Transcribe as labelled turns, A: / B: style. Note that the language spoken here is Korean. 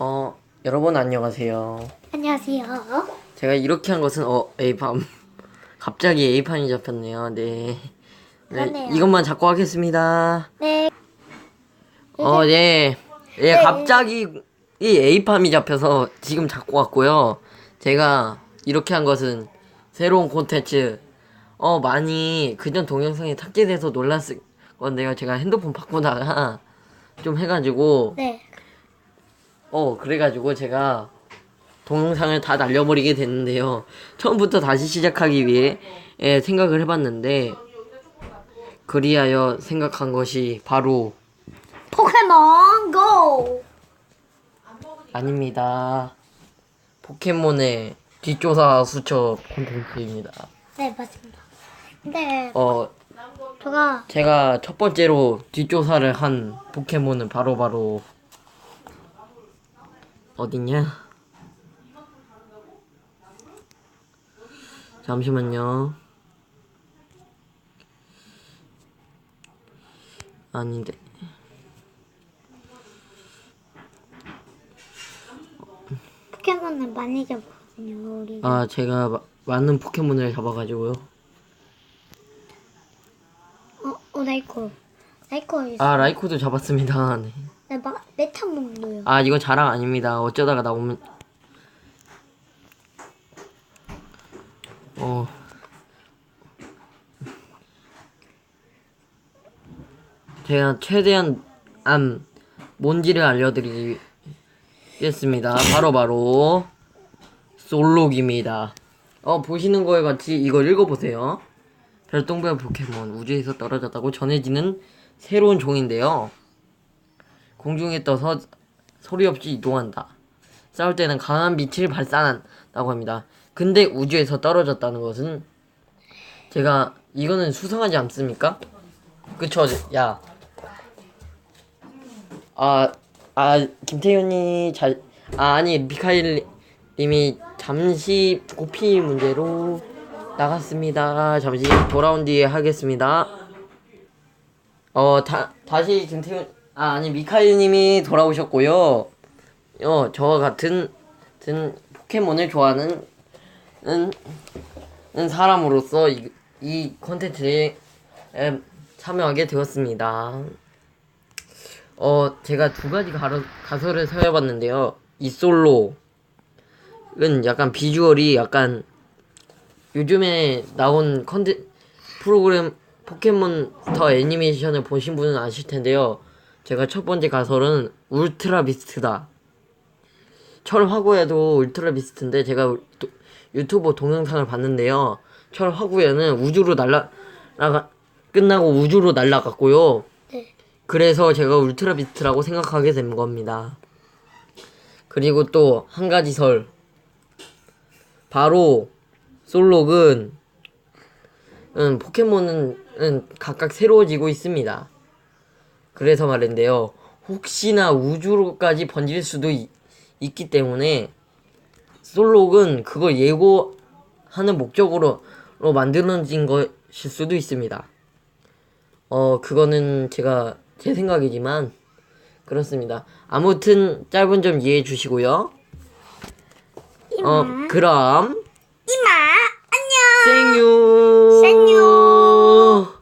A: 어, 여러분 안녕하세요.
B: 안녕하세요.
A: 제가 이렇게 한 것은 어, A판. 갑자기 A판이 잡혔네요. 네. 네,
B: 그러네요.
A: 이것만 잡고 하겠습니다.
B: 네.
A: 어, 네. 예, 갑자기 이 A판이 잡혀서 지금 잡고 왔고요. 제가 이렇게 한 것은 새로운 콘텐츠 어, 많이 그전 동영상에 삭제돼서 놀랐을 건데요. 제가 핸드폰 바꾸다가 좀 해가지고
B: 네.
A: 어 그래가지고 제가 동영상을 다 날려버리게 됐는데요 처음부터 다시 시작하기 위해 예, 생각을 해봤는데 그리하여 생각한 것이 바로
B: 포켓몬 고!
A: 아닙니다 포켓몬의 뒷조사 수첩 콘텐츠입니다
B: 네, 맞습니다. 근데
A: 어
B: 제가
A: 제가 첫 번째로 뒷조사를 한 포켓몬은 바로 바로 어딨냐? 잠시만요. 아닌데.
B: 포켓몬을 많이 잡거든요, 우리.
A: 아, 제가 마- 많은 포켓몬을 잡아가지고요.
B: 어, 어. 나이코 있어.
A: 아, 라이코도 잡았습니다. 네.
B: 네, 마, 메타몬도요.
A: 아, 이거 자랑 아닙니다. 어쩌다가 나오면. 어. 제가 최대한 안 뭔지를 알려드리겠습니다. 바로 바로 솔록입니다. 어 보시는 거에 같이 이걸 읽어보세요. 별똥별 포켓몬 우주에서 떨어졌다고 전해지는 새로운 종인데요. 공중에 떠서 소리 없이 이동한다. 싸울 때는 강한 빛을 발산한다고 합니다. 근데 우주에서 떨어졌다는 것은 제가 이거는 수상하지 않습니까? 그쵸, 야. 아, 아, 김태현이 잘, 아, 아니, 미카엘 님이 잠시 고피 문제로 나갔습니다. 잠시 돌아온 뒤에 하겠습니다. 어, 다, 다시 김태훈, 아, 아니, 미카엘님이 돌아오셨고요. 어, 저와 같은, 같은 포켓몬을 좋아하는, 은, 은 사람으로서 이, 이 콘텐츠에 에, 참여하게 되었습니다. 어, 제가 두 가지 가로, 가설을 세워봤는데요. 이 솔로는 약간 비주얼이 약간 요즘에 나온 컨텐 프로그램 포켓몬스터 애니메이션을 보신 분은 아실 텐데요. 제가 첫 번째 가설은 울트라 비스트다. 철화구에도 울트라 비스트인데 제가 울- 도- 유튜브 동영상을 봤는데요. 철화구에는 우주로 날라 나가 끝나고 우주로 날아갔고요.
B: 네.
A: 그래서 제가 울트라 비스트라고 생각하게 된 겁니다. 그리고 또 한 가지 설. 바로 솔록은 음, 포켓몬은 음, 각각 새로워지고 있습니다. 그래서 말인데요. 혹시나 우주로까지 번질 수도 있, 있기 때문에 솔록은 그걸 예고하는 목적으로 로 만들어진 것일 수도 있습니다. 어, 그거는 제가 제 생각이지만 그렇습니다. 아무튼 짧은 점 이해해 주시고요. 어, 그럼
B: 이마, 안녕!
A: 생유
B: 생유!